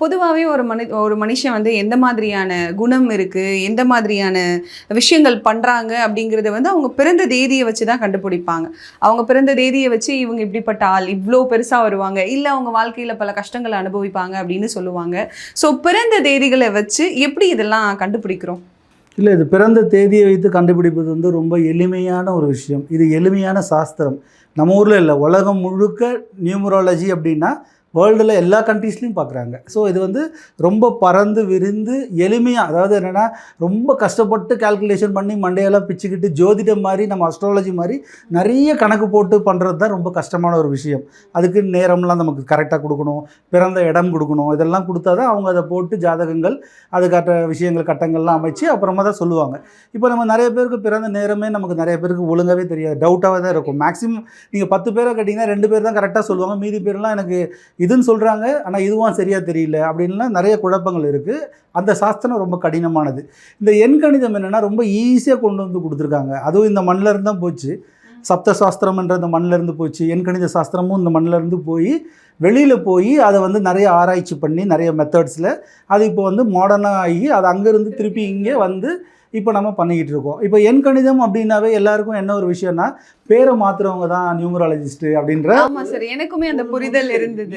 பொதுவாகவே ஒரு மனி ஒரு மனுஷன் வந்து எந்த மாதிரியான குணம் இருக்குது எந்த மாதிரியான விஷயங்கள் பண்ணுறாங்க அப்படிங்கிறத வந்து அவங்க பிறந்த தேதியை வச்சு தான் கண்டுபிடிப்பாங்க. அவங்க பிறந்த தேதியை வச்சு இவங்க இப்படிப்பட்ட ஆள் இவ்வளோ பெருசாக வருவாங்க இல்லை அவங்க வாழ்க்கையில் பல கஷ்டங்களை அனுபவிப்பாங்க அப்படின்னு சொல்லுவாங்க. ஸோ பிறந்த தேதிகளை வச்சு எப்படி இதெல்லாம் கண்டுபிடிக்கிறோம்? இல்லை இது பிறந்த தேதியை வைத்து கண்டுபிடிப்பது வந்து ரொம்ப எளிமையான ஒரு விஷயம். இது எளிமையான சாஸ்திரம். நம்ம ஊரில் இல்லை உலகம் முழுக்க நியூமரோலஜி அப்படின்னா வேர்ல்டில் எல்லா கண்ட்ரீஸ்லையும் பார்க்குறாங்க ஸோ இது வந்து ரொம்ப பறந்து விரிந்து எளிமையாக அதாவது என்னென்னா ரொம்ப கஷ்டப்பட்டு கால்குலேஷன் பண்ணி மண்டையெல்லாம் பிச்சுக்கிட்டு ஜோதிடம் மாதிரி நம்ம அஸ்ட்ராலஜி மாதிரி நிறைய கணக்கு போட்டு பண்ணுறது தான் ரொம்ப கஷ்டமான ஒரு விஷயம். அதுக்கு நேரம்லாம் நமக்கு கரெக்டாக கொடுக்கணும் பிறந்த இடம் கொடுக்கணும் இதெல்லாம் கொடுத்தா தான் அவங்க அதை போட்டு ஜாதகங்கள் அது கட்ட விஷயங்கள் கட்டங்கள்லாம் அமைச்சு அப்புறமா தான் சொல்லுவாங்க. இப்போ நம்ம நிறைய பேருக்கு பிறந்த நேரமே நமக்கு நிறைய பேருக்கு ஒழுங்காகவே தெரியாது. டவுட்டாகவே தான் இருக்கும். மேக்ஸிமம் நீங்கள் பத்து பேரை கேட்டிங்கன்னா ரெண்டு பேர் தான் கரெக்டாக சொல்லுவாங்க. மீதி பேர்லாம் எனக்கு இதுன்னு சொல்கிறாங்க ஆனால் இதுவும் சரியாக தெரியல அப்படின்லாம் நிறைய குழப்பங்கள் இருக்குது அந்த சாஸ்திரம் ரொம்ப கடினமானது. இந்த எண் கணிதம் என்னென்னா ரொம்ப ஈஸியாக கொண்டு வந்து கொடுத்துருக்காங்க. அதுவும் இந்த மண்ணில் இருந்து தான் போச்சு. சப்த சாஸ்திரம்ன்ற இந்த மண்ணிலருந்து போச்சு. எண் கணித சாஸ்திரமும் இந்த மண்ணிலருந்து போய் வெளியில் போய் அதை வந்து நிறைய ஆராய்ச்சி பண்ணி நிறைய மெத்தட்ஸில் அது இப்போ வந்து மாடர்னாக ஆகி அது அங்கேருந்து திருப்பி இங்கே வந்து இப்போ நம்ம பண்ணிக்கிட்டு இருக்கோம். இப்போ எண் கணிதம் அப்படின்னாவே எல்லாருக்கும் என்ன ஒரு விஷயம்னா பேரை மாத்துறவங்க தான் நியூமராலஜிஸ்ட்டு அப்படின்ற ஆமாம் சார் எனக்குமே அந்த புரிதல் இருந்தது.